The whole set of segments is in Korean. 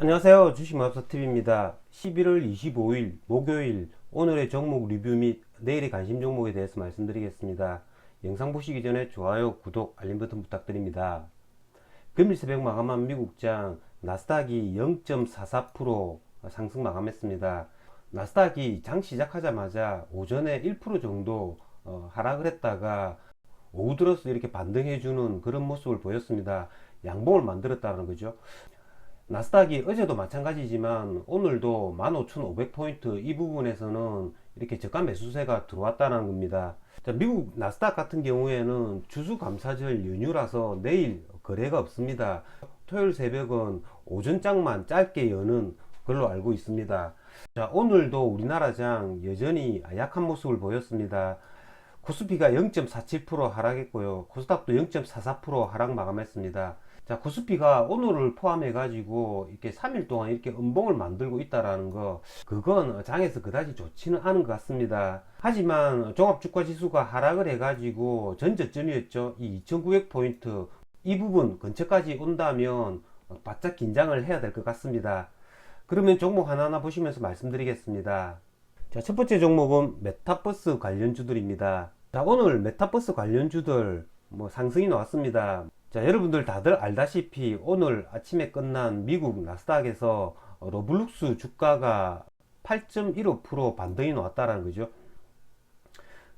안녕하세요. 주식마법사TV입니다. 11월 25일 목요일 오늘의 종목 리뷰 및 내일의 관심 종목에 대해서 말씀드리겠습니다. 영상 보시기 전에 좋아요, 구독, 알림 버튼 부탁드립니다. 금일 새벽 마감한 미국장 나스닥이 0.44% 상승 마감했습니다. 나스닥이 장 시작하자마자 오전에 1% 정도 어, 하락을 했다가 오후 들어서 이렇게 반등해주는 그런 모습을 보였습니다. 양봉을 만들었다는 거죠. 나스닥이 어제도 마찬가지지만 오늘도 15,500포인트 이 부분에서는 이렇게 저가 매수세가 들어왔다는 겁니다. 자, 미국 나스닥 같은 경우에는 추수감사절 연휴라서 내일 거래가 없습니다. 토요일 새벽은 오전장만 짧게 여는 걸로 알고 있습니다. 자, 오늘도 우리나라장 여전히 약한 모습을 보였습니다. 코스피가 0.47% 하락했고요. 코스닥도 0.44% 하락 마감했습니다. 자, 코스피가 오늘을 포함해 가지고 이렇게 3일 동안 이렇게 음봉을 만들고 있다라는 거, 그건 장에서 그다지 좋지는 않은 것 같습니다. 하지만 종합주가 지수가 하락을 해 가지고 전저점이었죠. 이 2900포인트 이 부분 근처까지 온다면 바짝 긴장을 해야 될 것 같습니다. 그러면 종목 하나하나 보시면서 말씀드리겠습니다. 자, 첫 번째 종목은 메타버스 관련주들입니다. 자, 오늘 메타버스 관련주들 뭐 상승이 나왔습니다. 자, 여러분들 다들 알다시피 오늘 아침에 끝난 미국 나스닥에서 로블룩스 주가가 8.15% 반등이 나왔다라는 거죠.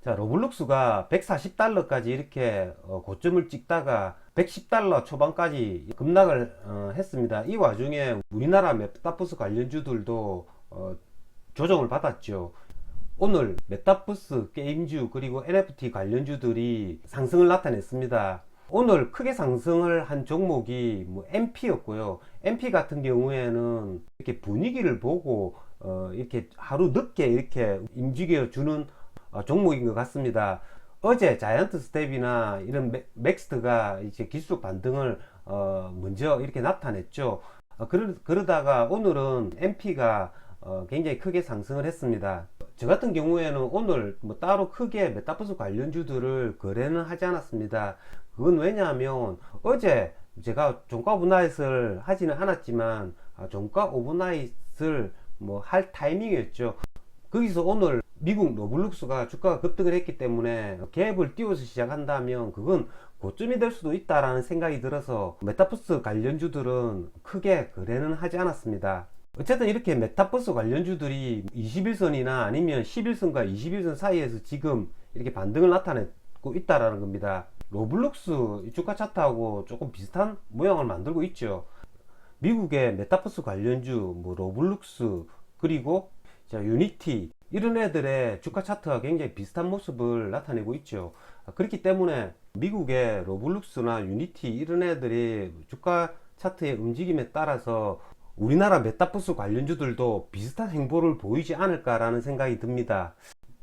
자, 로블룩스가 140달러까지 이렇게 어, 고점을 찍다가 110달러 초반까지 급락을 어, 했습니다. 이 와중에 우리나라 메타버스 관련주들도 어, 조정을 받았죠. 오늘 메타버스 게임주 그리고 NFT 관련주들이 상승을 나타냈습니다. 오늘 크게 상승을 한 종목이 뭐 MP였고요. MP 같은 경우에는 이렇게 분위기를 보고 어 이렇게 하루 늦게 이렇게 움직여 주는 어 종목인 것 같습니다. 어제 자이언트 스텝이나 이런 맥- 맥스트가 이제 기술적 반등을 어 먼저 이렇게 나타냈죠. 어 그러, 그러다가 오늘은 MP가 어 굉장히 크게 상승을 했습니다. 저 같은 경우에는 오늘 뭐 따로 크게 메타버스 관련주들을 거래는 하지 않았습니다. 그건 왜냐하면 어제 제가 종가 오브나잇을 하지는 않았지만 아, 종가 오브나잇을 뭐 할 타이밍이었죠. 거기서 오늘 미국 노블룩스가 주가가 급등을 했기 때문에 갭을 띄워서 시작한다면 그건 고점이 될 수도 있다라는 생각이 들어서 메타버스 관련주들은 크게 거래는 하지 않았습니다. 어쨌든 이렇게 메타버스 관련주들이 21선이나 아니면 11선과 21선 사이에서 지금 이렇게 반등을 나타내고 있다라는 겁니다. 로블록스 주가 차트하고 조금 비슷한 모양을 만들고 있죠. 미국의 메타버스 관련주, 뭐 로블룩스 그리고 자, 유니티 이런 애들의 주가 차트가 굉장히 비슷한 모습을 나타내고 있죠. 아, 그렇기 때문에 미국의 로블룩스나 유니티 이런 애들이 주가 차트의 움직임에 따라서 우리나라 메타버스 관련주들도 비슷한 행보를 보이지 않을까라는 생각이 듭니다.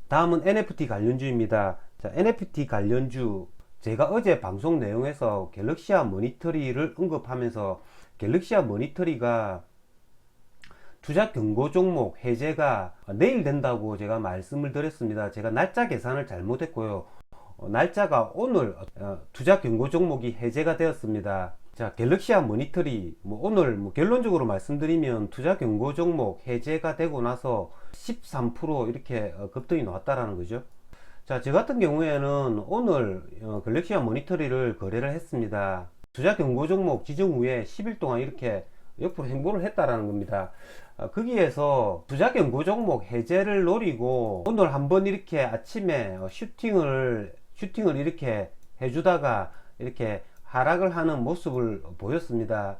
다음은 NFT 관련주입니다. 자, NFT 관련주 제가 어제 방송 내용에서 갤럭시아 모니터리를 언급하면서 갤럭시아 모니터리가 투자 경고 종목 해제가 내일 된다고 제가 말씀을 드렸습니다. 제가 날짜 계산을 잘못했고요. 어, 날짜가 오늘 어, 투자 경고 종목이 해제가 되었습니다. 자, 갤럭시아 모니터리 뭐 오늘 뭐 결론적으로 말씀드리면 투자 경고 종목 해제가 되고 나서 13% 이렇게 어, 급등이 나왔다라는 거죠. 자, 저 같은 경우에는 오늘 어, 갤럭시아 모니터리를 거래를 했습니다. 투자 경고 종목 지정 후에 10일 동안 이렇게 옆으로 행보를 했다라는 겁니다. 어, 거기에서 투자 경고 종목 해제를 노리고 오늘 한번 이렇게 아침에 어, 슈팅을 슈팅을 이렇게 해주다가 이렇게 하락을 하는 모습을 보였습니다.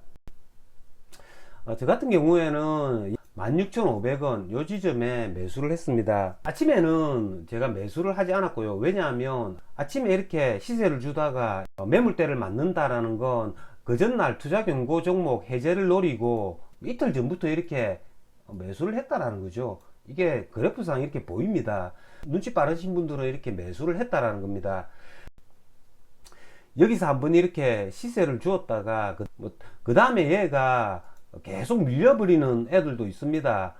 어, 저 같은 경우에는 16,500원 요 지점에 매수를 했습니다. 아침에는 제가 매수를 하지 않았고요. 왜냐하면 아침에 이렇게 시세를 주다가 어, 매물대를 맞는다라는 건 그 전날 투자 경고 종목 해제를 노리고 이틀 전부터 이렇게 매수를 했다라는 거죠. 이게 그래프상 이렇게 보입니다. 눈치 빠르신 분들은 이렇게 매수를 했다라는 겁니다. 여기서 한번 이렇게 시세를 주었다가 그, 뭐, 그 다음에 얘가 계속 밀려버리는 애들도 있습니다.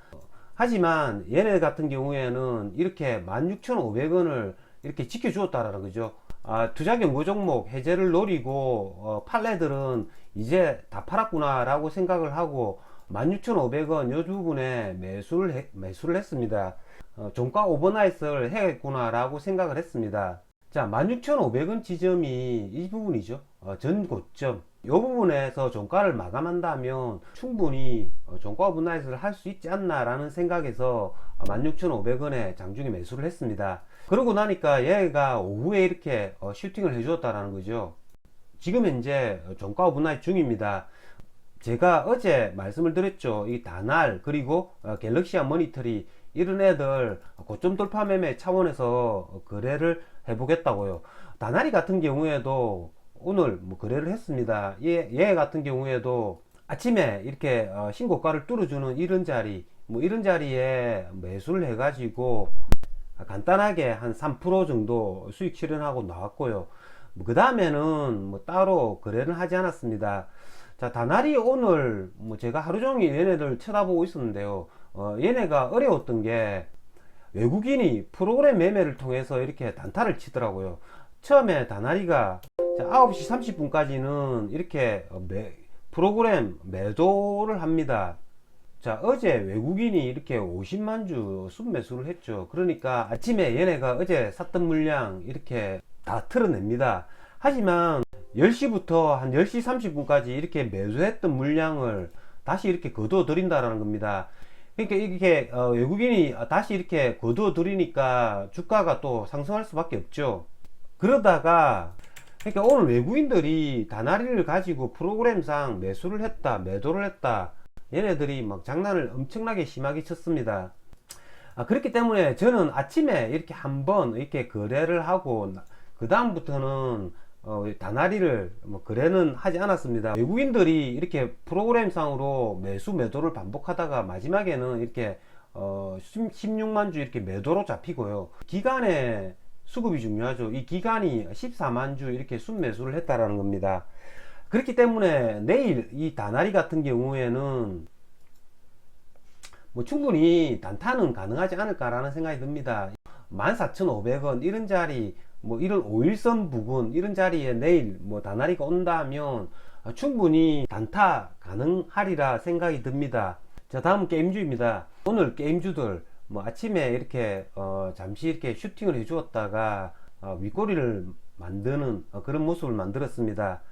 하지만 얘네 같은 경우에는 이렇게 16,500원을 이렇게 지켜주었다라는 거죠. 아, 투자 경고 종목 해제를 노리고 어, 팔레들은 이제 다 팔았구나 라고 생각을 하고 16,500원 요 부분에 매수를, 해- 매수를 했습니다. 어, 종가 오버나이트를 해야겠구나 라고 생각을 했습니다. 자, 16,500원 지점이 이 부분이죠. 어, 전 고점. 이 부분에서 종가를 마감한다면 충분히 어, 종가 오버나이트를 할 수 있지 않나라는 생각에서 16,500원에 장중에 매수를 했습니다. 그러고 나니까 얘가 오후에 이렇게 어, 슈팅을 해주었다라는 거죠. 지금 현재 종가 오버나이트 중입니다. 제가 어제 말씀을 드렸죠. 이 다날 그리고 어, 갤럭시아 모니터리 이런 애들 고점 돌파 매매 차원에서 거래를 해보겠다고요. 다나리 같은 경우에도 오늘 뭐 거래를 했습니다. 얘, 얘 같은 경우에도 아침에 이렇게 어, 신고가를 뚫어주는 이런 자리, 뭐 이런 자리에 매수를 해가지고 간단하게 한 3% 정도 수익 실현하고 나왔고요. 그 다음에는 뭐 따로 거래는 하지 않았습니다. 자, 다나리 오늘 뭐 제가 하루 종일 얘네들 쳐다보고 있었는데요. 어, 얘네가 어려웠던 게 외국인이 프로그램 매매를 통해서 이렇게 단타를 치더라고요. 처음에 다나리가 9시 30분까지는 이렇게 어, 매, 프로그램 매도를 합니다. 자, 어제 외국인이 이렇게 50만 주 순매수를 했죠. 그러니까 아침에 얘네가 어제 샀던 물량 이렇게 다 틀어냅니다. 하지만 10시부터 한 10시 30분까지 이렇게 매수했던 물량을 다시 이렇게 거두어 드린다라는 겁니다. 그러니까 이렇게 어, 외국인이 다시 이렇게 거두어 드리니까 주가가 또 상승할 수밖에 없죠. 그러다가 그러니까 오늘 외국인들이 다나리를 가지고 프로그램상 매수를 했다, 매도를 했다. 얘네들이 막 장난을 엄청나게 심하게 쳤습니다. 아, 그렇기 때문에 저는 아침에 이렇게 한번 이렇게 거래를 하고 그 다음부터는 어, 다나리를 뭐 거래는 하지 않았습니다. 외국인들이 이렇게 프로그램상으로 매수 매도를 반복하다가 마지막에는 이렇게 어, 16만 주 이렇게 매도로 잡히고요. 기간에 수급이 중요하죠. 이 기간이 14만 주 이렇게 순매수를 했다라는 겁니다. 그렇기 때문에 내일 이 다나리 같은 경우에는 뭐 충분히 단타는 가능하지 않을까라는 생각이 듭니다. 14,500원 이런 자리 뭐 이런 5일선 부근 이런 자리에 내일 뭐 다나리가 온다면 충분히 단타 가능하리라 생각이 듭니다. 자 다음 게임주입니다. 오늘 게임주들 뭐 아침에 이렇게 어 잠시 이렇게 슈팅을 해 주었다가 어 윗꼬리를 만드는 어 그런 모습을 만들었습니다.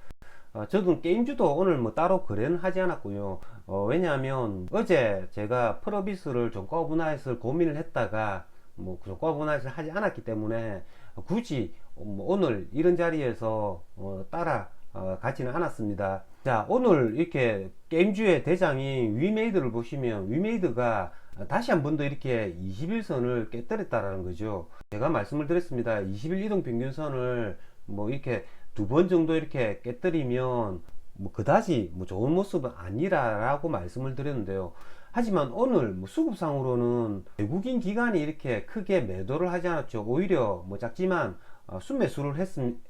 어, 저도 게임주도 오늘 뭐 따로 거래는 하지 않았고요. 어, 왜냐하면 어제 제가 프로비스를 종가 오브나잇을 고민을 했다가 뭐 종가 오브나잇을 하지 않았기 때문에 굳이 뭐 오늘 이런 자리에서 어, 따라 어, 가지는 않았습니다. 자 오늘 이렇게 게임주의 대장인 위메이드를 보시면 위메이드가 다시 한 번 더 이렇게 21선을 깨뜨렸다라는 거죠. 제가 말씀을 드렸습니다. 21 이동 평균선을 뭐 이렇게 두 번 정도 이렇게 깨뜨리면 뭐 그다지 뭐 좋은 모습은 아니라라고 말씀을 드렸는데요. 하지만 오늘 뭐 수급상으로는 외국인 기관이 이렇게 크게 매도를 하지 않았죠. 오히려 뭐 작지만 어, 순매수를 했,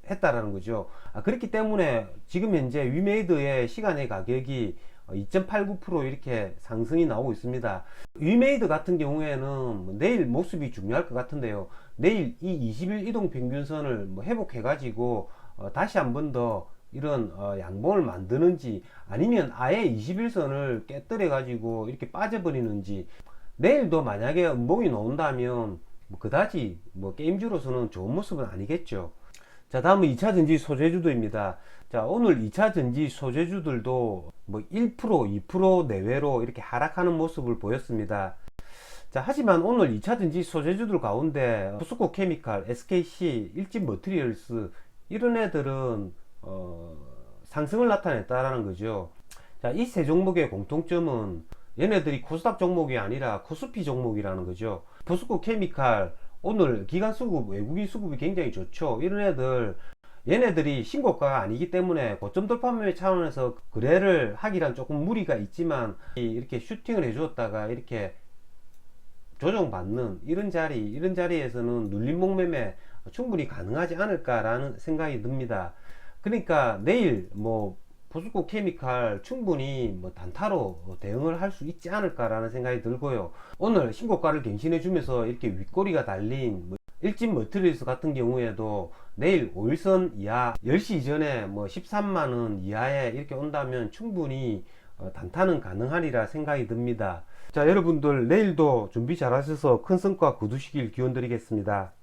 했다라는 거죠. 아, 그렇기 때문에 지금 현재 위메이드의 시간의 가격이 2.89% 이렇게 상승이 나오고 있습니다. 위메이드 같은 경우에는 뭐 내일 모습이 중요할 것 같은데요. 내일 이 20일 이동 평균선을 뭐 회복해 가지고 어, 다시 한 번 더 이런 어, 양봉을 만드는지 아니면 아예 21선을 깨뜨려 가지고 이렇게 빠져버리는지 내일도 만약에 음봉이 나온다면 뭐 그다지 뭐 게임주로서는 좋은 모습은 아니겠죠. 자 다음은 2차 전지 소재주도입니다. 자 오늘 2차 전지 소재주들도 뭐 1% 2% 내외로 이렇게 하락하는 모습을 보였습니다. 자 하지만 오늘 2차 전지 소재주들 가운데 포스코 케미칼, SKC, 일진 머티리얼스 이런 애들은 어, 상승을 나타냈다라는 거죠. 자, 이 세 종목의 공통점은 얘네들이 코스닥 종목이 아니라 코스피 종목이라는 거죠. 포스코 케미칼 오늘 기관 수급, 외국인 수급이 굉장히 좋죠. 이런 애들 얘네들이 신고가가 아니기 때문에 고점 돌파 매매 차원에서 거래를 하기란 조금 무리가 있지만 이렇게 슈팅을 해주었다가 이렇게 조정받는 이런 자리 이런 자리에서는 눌림목 매매 충분히 가능하지 않을까라는 생각이 듭니다. 그러니까 내일 뭐 포스코 케미칼 충분히 뭐 단타로 대응을 할 수 있지 않을까라는 생각이 들고요. 오늘 신고가를 갱신해 주면서 이렇게 윗꼬리가 달린 뭐 일진 머트리스 같은 경우에도 내일 5일선 이하 10시 이전에 뭐 13만원 이하에 이렇게 온다면 충분히 어, 단타는 가능하리라 생각이 듭니다. 자, 여러분들 내일도 준비 잘 하셔서 큰 성과 거두시길 기원 드리겠습니다.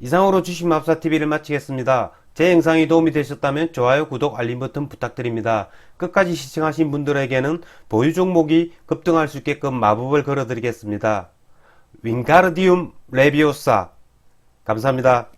이상으로 주식맙사TV를 마치겠습니다. 제 영상이 도움이 되셨다면 좋아요, 구독, 알림 버튼 부탁드립니다. 끝까지 시청하신 분들에게는 보유 종목이 급등할 수 있게끔 마법을 걸어드리겠습니다. 윙가르디움 레비오사 감사합니다.